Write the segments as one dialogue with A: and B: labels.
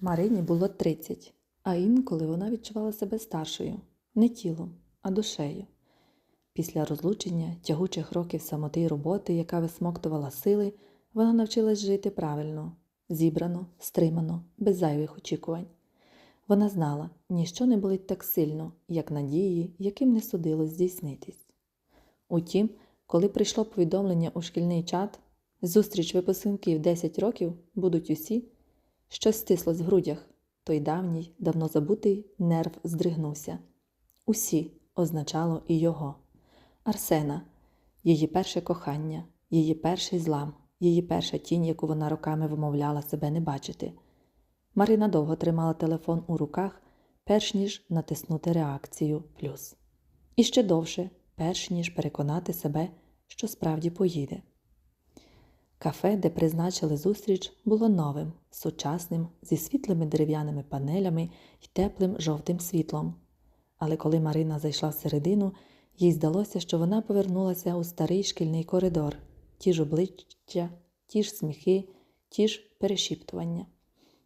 A: Марині було 30, а інколи вона відчувала себе старшою не тілом, а душею. Після розлучення тягучих років самоти й роботи, яка висмоктувала сили, вона навчилась жити правильно, зібрано, стримано, без зайвих очікувань. Вона знала, ніщо не болить так сильно, як надії, яким не судилось здійснитись. Утім, коли прийшло повідомлення у шкільний чат, зустріч випускників 10 років будуть усі, щось стислось в грудях, той давній, давно забутий нерв здригнувся. Усі означало і його. Арсена, її перше кохання, її перший злам, її перша тінь, яку вона роками вимовляла себе не бачити. Марина довго тримала телефон у руках, перш ніж натиснути реакцію плюс. І ще довше, перш ніж переконати себе, що справді поїде. Кафе, де призначили зустріч, було новим, сучасним, зі світлими дерев'яними панелями й теплим жовтим світлом. Але коли Марина зайшла всередину, їй здалося, що вона повернулася у старий шкільний коридор, ті ж обличчя, ті ж сміхи, ті ж перешіптування.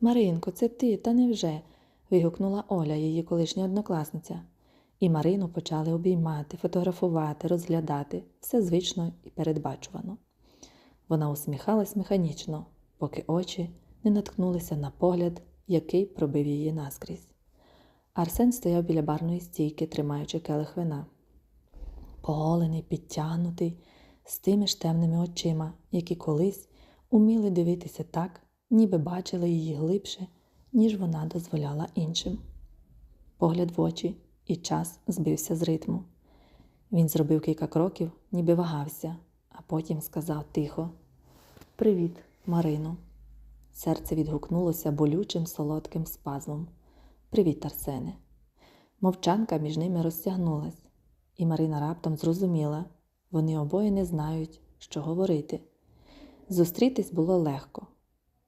A: Маринко, це ти, та невже? вигукнула Оля, її колишня однокласниця. І Марину почали обіймати, фотографувати, розглядати, все звично і передбачувано. Вона усміхалась механічно, поки очі не наткнулися на погляд, який пробив її наскрізь. Арсен стояв біля барної стійки, тримаючи келих вина. Поголений, підтягнутий, з тими ж темними очима, які колись уміли дивитися так, ніби бачили її глибше, ніж вона дозволяла іншим. Погляд в очі, і час збився з ритму. Він зробив кілька кроків, ніби вагався, а потім сказав тихо: Привіт, Марино. Серце відгукнулося болючим солодким спазмом. Привіт, Арсене. Мовчанка між ними розтягнулась, і Марина раптом зрозуміла вони обоє не знають, що говорити. Зустрітись було легко,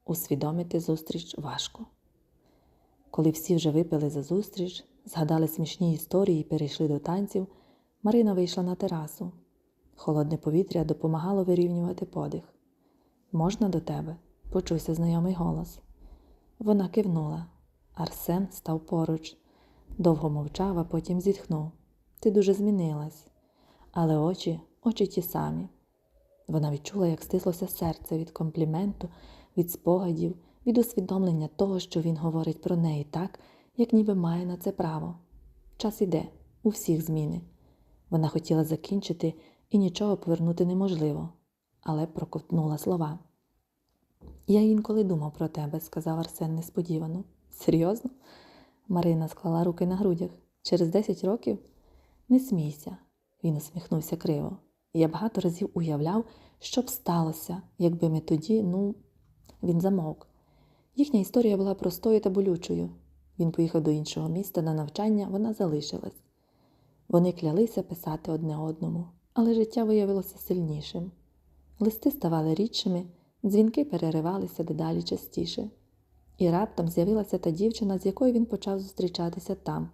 A: усвідомити зустріч важко. Коли всі вже випили за зустріч, згадали смішні історії і перейшли до танців, Марина вийшла на терасу. Холодне повітря допомагало вирівнювати подих. Можна до тебе? почувся знайомий голос. Вона кивнула. Арсен став поруч, довго мовчав, а потім зітхнув. Ти дуже змінилась. Але очі, очі ті самі. Вона відчула, як стислося серце від компліменту, від спогадів, від усвідомлення того, що він говорить про неї так, як ніби має на це право. Час іде, у всіх зміни. Вона хотіла закінчити і нічого повернути неможливо, але проковтнула слова. Я інколи думав про тебе, сказав Арсен несподівано. Серйозно? Марина склала руки на грудях. Через десять років? Не смійся, він усміхнувся криво. Я багато разів уявляв, що б сталося, якби ми тоді, ну, він замовк. Їхня історія була простою та болючою. Він поїхав до іншого міста на навчання, вона залишилась. Вони клялися писати одне одному, але життя виявилося сильнішим. Листи ставали рідшими, дзвінки переривалися дедалі частіше. І раптом з'явилася та дівчина, з якою він почав зустрічатися там.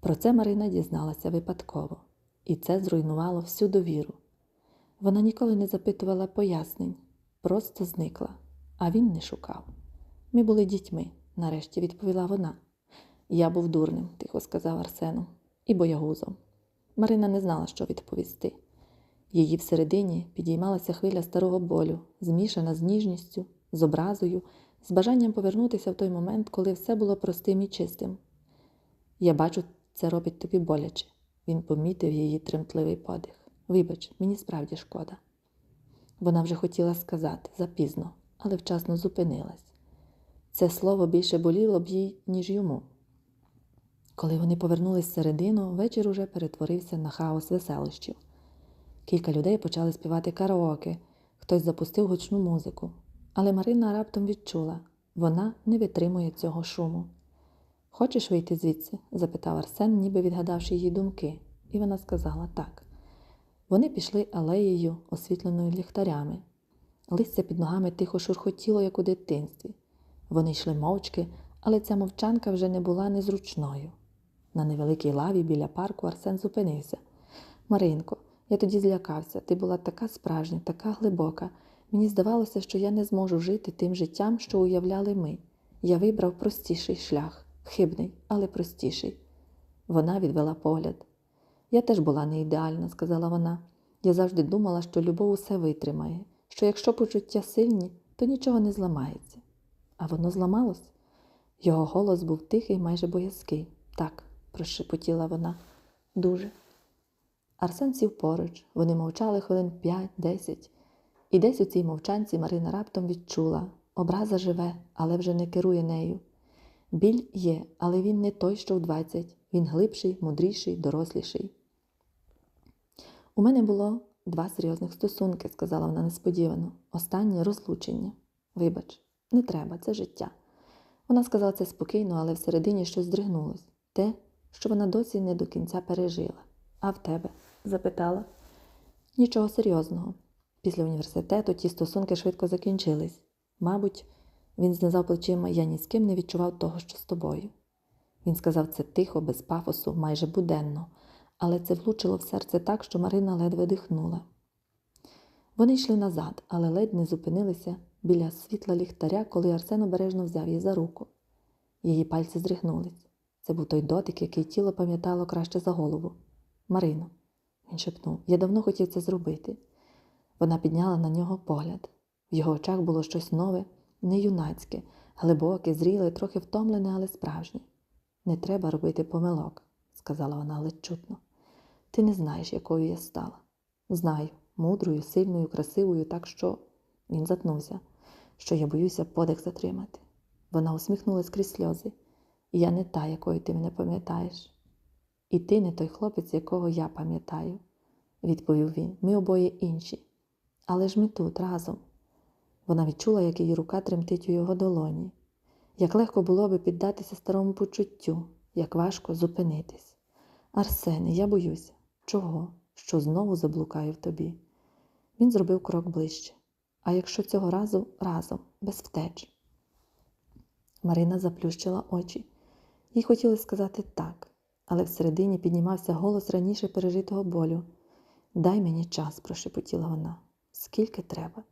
A: Про це Марина дізналася випадково, і це зруйнувало всю довіру. Вона ніколи не запитувала пояснень, просто зникла, а він не шукав. Ми були дітьми, нарешті відповіла вона. Я був дурним, тихо сказав Арсену, і боягузом. Марина не знала, що відповісти. Її всередині підіймалася хвиля старого болю, змішана з ніжністю, з образою, з бажанням повернутися в той момент, коли все було простим і чистим. Я бачу, це робить тобі боляче. Він помітив її тремтливий подих. Вибач, мені справді шкода. Вона вже хотіла сказати запізно, але вчасно зупинилась. Це слово більше боліло б їй, ніж йому. Коли вони повернулись всередину, вечір уже перетворився на хаос веселощів. Кілька людей почали співати караоке, хтось запустив гучну музику. Але Марина раптом відчула вона не витримує цього шуму. Хочеш вийти звідси? запитав Арсен, ніби відгадавши її думки, і вона сказала так. Вони пішли алеєю, освітленою ліхтарями. Листя під ногами тихо шурхотіло, як у дитинстві. Вони йшли мовчки, але ця мовчанка вже не була незручною. На невеликій лаві біля парку Арсен зупинився. Маринко, я тоді злякався. Ти була така справжня, така глибока. Мені здавалося, що я не зможу жити тим життям, що уявляли ми. Я вибрав простіший шлях, хибний, але простіший. Вона відвела погляд. Я теж була не ідеальна, сказала вона. Я завжди думала, що любов усе витримає, що якщо почуття сильні, то нічого не зламається. А воно зламалось. Його голос був тихий, майже боязкий. Так, прошепотіла вона. Дуже. Арсен сів поруч, вони мовчали хвилин п'ять-десять. І десь у цій мовчанці Марина раптом відчула образа живе, але вже не керує нею. Біль є, але він не той, що в двадцять. Він глибший, мудріший, доросліший. У мене було два серйозних стосунки, сказала вона несподівано. Останнє розлучення. Вибач, не треба, це життя. Вона сказала це спокійно, але всередині щось здригнулось. Те, що вона досі не до кінця пережила. А в тебе? Запитала. Нічого серйозного. Після університету ті стосунки швидко закінчились. Мабуть, він знизав плечима, я ні з ким не відчував того, що з тобою. Він сказав це тихо, без пафосу, майже буденно, але це влучило в серце так, що Марина ледве дихнула. Вони йшли назад, але ледь не зупинилися біля світла ліхтаря, коли Арсен обережно взяв її за руку. Її пальці здригнулись. Це був той дотик, який тіло пам'ятало краще за голову. Марино, він шепнув, я давно хотів це зробити. Вона підняла на нього погляд. В його очах було щось нове, не юнацьке, глибоке, зріле, трохи втомлене, але справжнє. Не треба робити помилок, сказала вона ледь чутно. Ти не знаєш, якою я стала. Знаю, мудрою, сильною, красивою, так що він затнувся, що я боюся подих затримати. Вона усміхнулась крізь сльози. Я не та, якою ти мене пам'ятаєш. І ти не той хлопець, якого я пам'ятаю, відповів він. Ми обоє інші. Але ж ми тут разом. Вона відчула, як її рука тремтить у його долоні. Як легко було би піддатися старому почуттю, як важко зупинитись. Арсене, я боюся. Чого? Що знову заблукаю в тобі. Він зробив крок ближче. А якщо цього разу разом, без втеч. Марина заплющила очі. Їй хотілося сказати так, але всередині піднімався голос раніше пережитого болю. Дай мені час, прошепотіла вона. Скільки треба?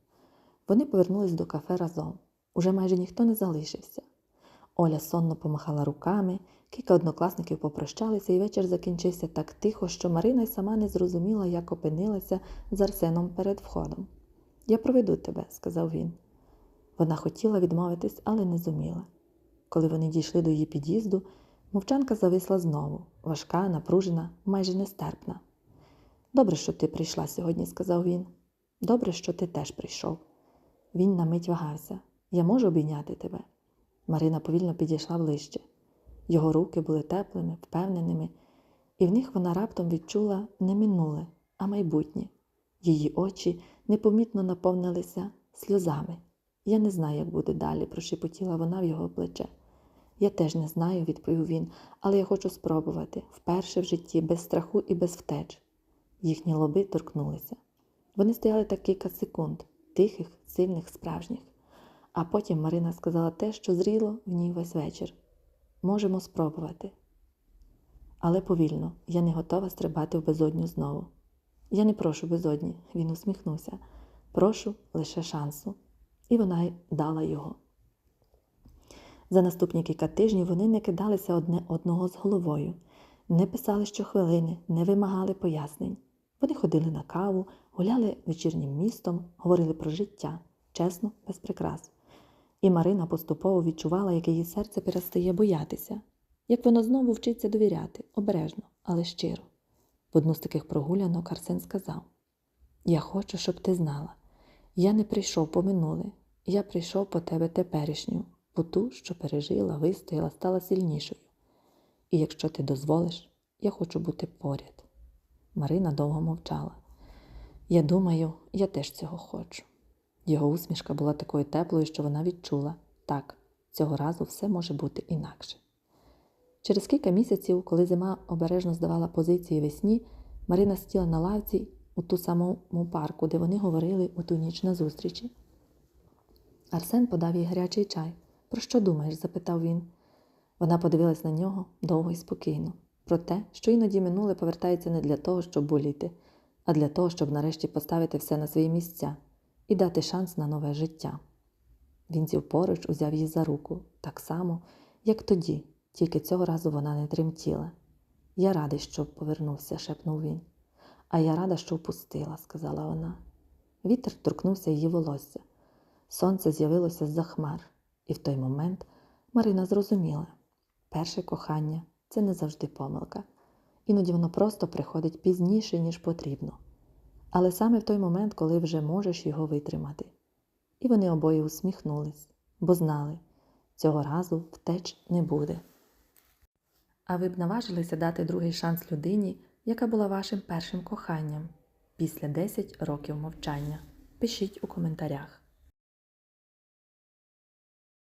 A: Вони повернулись до кафе разом. Уже майже ніхто не залишився. Оля сонно помахала руками, кілька однокласників попрощалися, і вечір закінчився так тихо, що Марина й сама не зрозуміла, як опинилася з Арсеном перед входом. Я проведу тебе, сказав він. Вона хотіла відмовитись, але не зуміла. Коли вони дійшли до її під'їзду, мовчанка зависла знову, важка, напружена, майже нестерпна. Добре, що ти прийшла сьогодні, сказав він. Добре, що ти теж прийшов. Він на мить вагався. Я можу обійняти тебе. Марина повільно підійшла ближче. Його руки були теплими, впевненими, і в них вона раптом відчула не минуле, а майбутнє. Її очі непомітно наповнилися сльозами. Я не знаю, як буде далі, прошепотіла вона в його плече. Я теж не знаю, відповів він, але я хочу спробувати вперше в житті, без страху і без втеч. Їхні лоби торкнулися. Вони стояли так кілька секунд, тихих, сильних, справжніх. А потім Марина сказала те, що зріло в ній весь вечір. Можемо спробувати. Але повільно, я не готова стрибати в безодню знову. Я не прошу безодні, він усміхнувся. Прошу лише шансу. І вона й дала його. За наступні кілька тижнів вони не кидалися одне одного з головою, не писали щохвилини, не вимагали пояснень. Вони ходили на каву, гуляли вечірнім містом, говорили про життя, чесно, без прикрас. І Марина поступово відчувала, як її серце перестає боятися, як воно знову вчиться довіряти, обережно, але щиро. В одну з таких прогулянок Арсен сказав: Я хочу, щоб ти знала. Я не прийшов по минуле, я прийшов по тебе теперішню, по ту, що пережила, вистояла, стала сильнішою. І якщо ти дозволиш, я хочу бути поряд. Марина довго мовчала. Я думаю, я теж цього хочу. Його усмішка була такою теплою, що вона відчула так, цього разу все може бути інакше. Через кілька місяців, коли зима обережно здавала позиції весні, Марина сіла на лавці у ту самому парку, де вони говорили у ту ніч на зустрічі. Арсен подав їй гарячий чай. Про що думаєш? запитав він. Вона подивилась на нього довго і спокійно, про те, що іноді минуле повертається не для того, щоб боліти, а для того, щоб нарешті поставити все на свої місця і дати шанс на нове життя. Він сів поруч, узяв її за руку, так само, як тоді, тільки цього разу вона не тремтіла. Я радий, що повернувся, шепнув він. А я рада, що впустила, сказала вона. Вітер торкнувся її волосся. Сонце з'явилося з-за хмар, і в той момент Марина зрозуміла перше кохання це не завжди помилка. Іноді воно просто приходить пізніше, ніж потрібно. Але саме в той момент, коли вже можеш його витримати. І вони обоє усміхнулись, бо знали, цього разу втеч не буде. А ви б наважилися дати другий шанс людині, яка була вашим першим коханням після 10 років мовчання? Пишіть у коментарях.